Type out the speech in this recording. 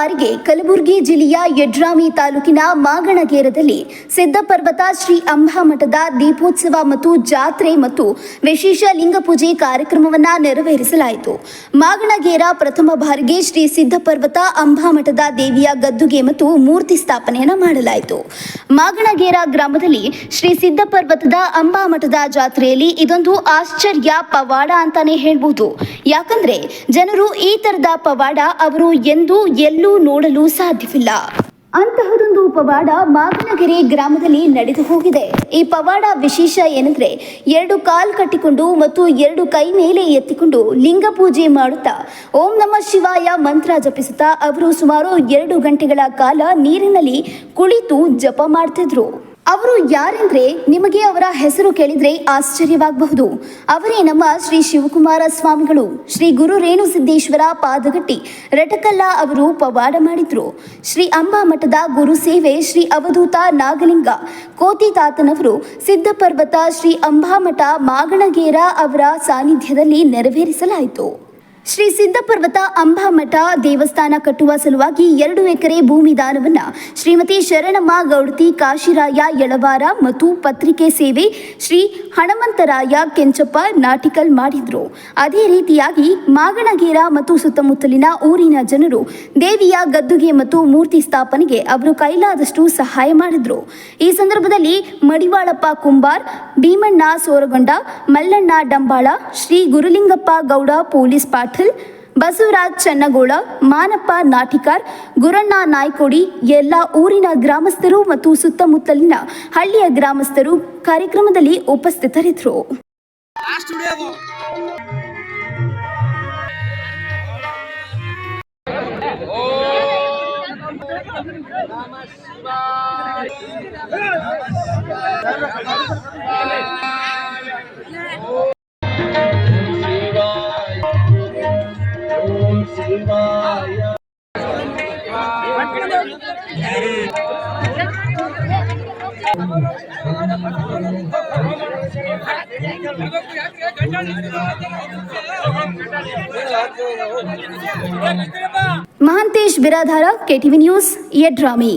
ಬಾರಿಗೆ ಕಲಬುರಗಿ ಜಿಲ್ಲೆಯ ಯಡ್ರಾಮಿ ತಾಲೂಕಿನ ಮಾಗಣಗೇರದಲ್ಲಿ ಸಿದ್ಧಪರ್ವತ ಶ್ರೀ ಅಂಬಾ ಮಠದ ದೀಪೋತ್ಸವ ಮತ್ತು ಜಾತ್ರೆ ಮತ್ತು ವಿಶೇಷ ಲಿಂಗ ಪೂಜೆ ಕಾರ್ಯಕ್ರಮವನ್ನ ನೆರವೇರಿಸಲಾಯಿತು. ಮಾಗಣಗೇರ ಪ್ರಥಮ ಬಾರಿಗೆ ಶ್ರೀ ಸಿದ್ಧಪರ್ವತ ಅಂಬಾಮಠದ ದೇವಿಯ ಗದ್ದುಗೆ ಮತ್ತು ಮೂರ್ತಿ ಸ್ಥಾಪನೆಯನ್ನು ಮಾಡಲಾಯಿತು. ಮಾಗಣಗೇರ ಗ್ರಾಮದಲ್ಲಿ ಶ್ರೀ ಸಿದ್ಧಪರ್ವತದ ಅಂಬಾಮಠದ ಜಾತ್ರೆಯಲ್ಲಿ ಇದೊಂದು ಆಶ್ಚರ್ಯ ಪವಾಡ ಅಂತಾನೆ ಹೇಳ್ಬೋದು. ಯಾಕಂದ್ರೆ ಜನರು ಈ ತರದ ಪವಾಡ ಅವರು ಎಂದು ಎಲ್ಲೂ ನೋಡಲು ಸಾಧ್ಯವಿಲ್ಲ. ಅಂತಹದೊಂದು ಪವಾಡ ಮಾಗನಗೆರೆ ಗ್ರಾಮದಲ್ಲಿ ನಡೆದು ಹೋಗಿದೆ. ಈ ಪವಾಡ ವಿಶೇಷ ಏನಂದ್ರೆ, ಎರಡು ಕಾಲ್ ಕಟ್ಟಿಕೊಂಡು ಮತ್ತು ಎರಡು ಕೈ ಮೇಲೆ ಎತ್ತಿಕೊಂಡು ಲಿಂಗ ಪೂಜೆ ಮಾಡುತ್ತಾ, ಓಂ ನಮ ಶಿವಾಯ ಮಂತ್ರ ಜಪಿಸುತ್ತಾ, ಅವರು ಸುಮಾರು ಎರಡು ಗಂಟೆಗಳ ಕಾಲ ನೀರಿನಲ್ಲಿ ಕುಳಿತು ಜಪ ಮಾಡ್ತಿದ್ರು. ಅವರು ಯಾರೆಂದ್ರೆ ನಿಮಗೆ ಅವರ ಹೆಸರು ಕೇಳಿದ್ರೆ ಆಶ್ಚರ್ಯವಾಗಬಹುದು. ಅವರೇ ನಮ್ಮ ಶ್ರೀ ಶಿವಕುಮಾರ ಸ್ವಾಮಿಗಳು. ಶ್ರೀ ಗುರು ರೇಣು ಸಿದ್ದೇಶ್ವರ ಪಾದಗಟ್ಟಿ ರಟಕಲ್ಲ ಅವರು ಪವಾಡ ಮಾಡಿದ್ರು. ಶ್ರೀ ಅಂಬಾ ಮಠದ ಗುರು ಸೇವೆ ಶ್ರೀ ಅವಧೂತ ನಾಗಲಿಂಗ ಕೋತಿ ತಾತನವರು ಸಿದ್ಧಪರ್ವತ ಶ್ರೀ ಅಂಬಾಮಠ ಮಾಗಣಗೇರ ಅವರ ಸಾನ್ನಿಧ್ಯದಲ್ಲಿ ನೆರವೇರಿಸಲಾಯಿತು. ಶ್ರೀ ಸಿದ್ದಪರ್ವತ ಅಂಬಾಮಠ ದೇವಸ್ಥಾನ ಕಟ್ಟುವ ಸಲುವಾಗಿ ಎರಡು ಎಕರೆ ಭೂಮಿ ದಾನವನ್ನು ಶ್ರೀಮತಿ ಶರಣಮ್ಮ ಗೌಡತಿ ಕಾಶಿರಾಯ ಯಳವಾರ ಮತ್ತು ಪತ್ರಿಕೆ ಸೇವೆ ಶ್ರೀ ಹಣಮಂತರಾಯ ಕೆಂಚಪ್ಪ ನಾಟಿಕಲ್ ಮಾಡಿದ್ರು. ಅದೇ ರೀತಿಯಾಗಿ ಮಾಗಣಗೇರ ಮತ್ತು ಸುತ್ತಮುತ್ತಲಿನ ಊರಿನ ಜನರು ದೇವಿಯ ಗದ್ದುಗೆ ಮತ್ತು ಮೂರ್ತಿ ಸ್ಥಾಪನೆಗೆ ಅವರು ಕೈಲಾದಷ್ಟು ಸಹಾಯ ಮಾಡಿದ್ರು. ಈ ಸಂದರ್ಭದಲ್ಲಿ ಮಡಿವಾಳಪ್ಪ ಕುಂಬಾರ್, ಭೀಮಣ್ಣ ಸೋರಗೊಂಡ, ಮಲ್ಲಣ್ಣ ಡಂಬಾಳ, ಶ್ರೀ ಗುರುಲಿಂಗಪ್ಪ ಗೌಡ ಪೊಲೀಸ್ ಪಾಟೀಲ್ ಬಸವರಾಜ್ ಚನ್ನಗೋಳ ಮಾನಪ್ಪ ನಾಟಿಕಾರ್ ಗುರಣ್ಣ ನಾಯ್ಕೋಡಿ ಎಲ್ಲ ಊರಿನ ಗ್ರಾಮಸ್ಥರು ಮತ್ತು ಸುತ್ತಮುತ್ತಲಿನ ಹಳ್ಳಿಯ ಗ್ರಾಮಸ್ಥರು ಕಾರ್ಯಕ್ರಮದಲ್ಲಿ ಉಪಸ್ಥಿತರಿದ್ದರು. Last ವಿಡಿಯೋದು Mahantesh ಬಿರಾಧಾರ KTV news Yadrami